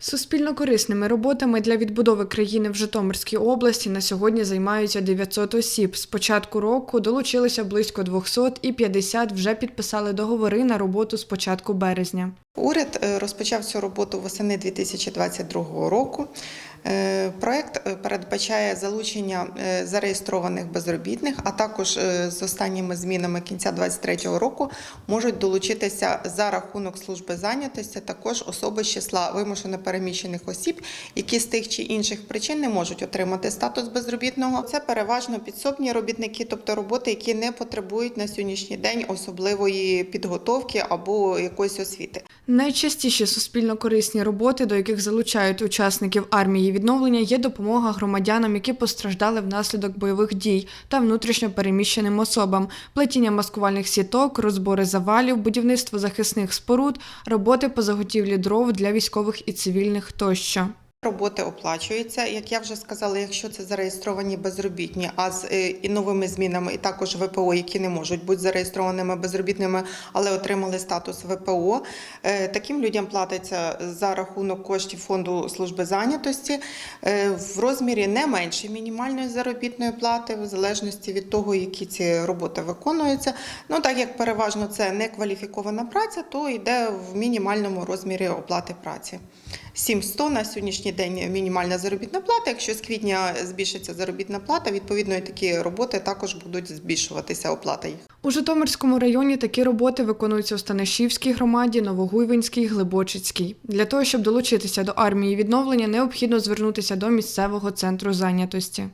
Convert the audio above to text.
Суспільно корисними роботами для відбудови країни в Житомирській області на сьогодні займаються 900 осіб. З початку року долучилися близько 200 і 50 вже підписали договори на роботу з початку березня. Уряд е, розпочав цю роботу восени 2022 року. Е, Проект е, передбачає залучення е, зареєстрованих безробітних, а також з останніми змінами кінця 2023 року можуть долучитися за рахунок служби зайнятості також особи з числа вимушено переміщених осіб, які з тих чи інших причин не можуть отримати статус безробітного. Це переважно підсобні робітники, тобто роботи, які не потребують на сьогоднішній день особливої підготовки або якоїсь освіти. Найчастіші суспільно корисні роботи, до яких залучають учасників армії відновлення, є допомога громадянам, які постраждали внаслідок бойових дій та внутрішньо переміщеним особам, плетіння маскувальних сіток, розбори завалів, будівництво захисних споруд, роботи по заготівлі дров для військових і цивільних тощо. Роботи оплачуються, як я вже сказала, якщо це зареєстровані безробітні, а з е, і новими змінами, і також ВПО, які не можуть бути зареєстрованими безробітними, але отримали статус ВПО. е, Таким людям платиться за рахунок коштів фонду служби зайнятості е, в розмірі не менше мінімальної заробітної плати, в залежності від того, які ці роботи виконуються. Ну так як переважно це не кваліфікована праця, то йде в мінімальному розмірі оплати праці. 700 на сьогоднішній день мінімальна заробітна плата. Якщо з квітня збільшиться заробітна плата, відповідно і такі роботи також будуть збільшуватися оплата їх. У Житомирському районі такі роботи виконуються у Станишівській громаді, Новогуйвинській, Глибочицькій. Для того, щоб долучитися до армії відновлення, необхідно звернутися до місцевого центру зайнятості.